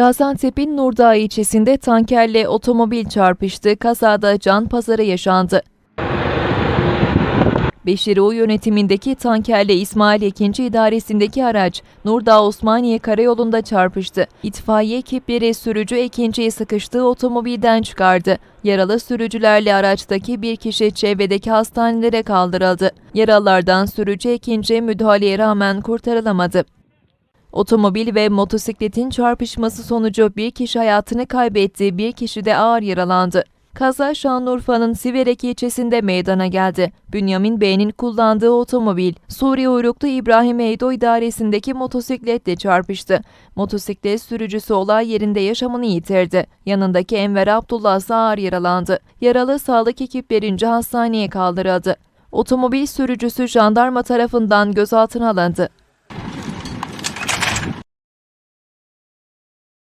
Gaziantep'in Nurdağ ilçesinde tankerle otomobil çarpıştı. Kazada can pazarı yaşandı. Beşiri U yönetimindeki tankerle İsmail 2. idaresindeki araç Nurdağ Osmaniye Karayolu'nda çarpıştı. İtfaiye ekipleri sürücü Ekinci'yi sıkıştığı otomobilden çıkardı. Yaralı sürücülerle araçtaki bir kişi çevredeki hastanelere kaldırıldı. Yaralılardan sürücü Ekinci müdahaleye rağmen kurtarılamadı. Otomobil ve motosikletin çarpışması sonucu bir kişi hayatını kaybetti, bir kişi de ağır yaralandı. Kaza Şanlıurfa'nın Siverek ilçesinde meydana geldi. Bünyamin Bey'in kullandığı otomobil, Suriye uyruklu İbrahim Eydo idaresindeki motosikletle çarpıştı. Motosiklet sürücüsü olay yerinde yaşamını yitirdi. Yanındaki Enver Abdullah ise ağır yaralandı. Yaralı sağlık ekiplerince hastaneye kaldırıldı. Otomobil sürücüsü jandarma tarafından gözaltına alındı.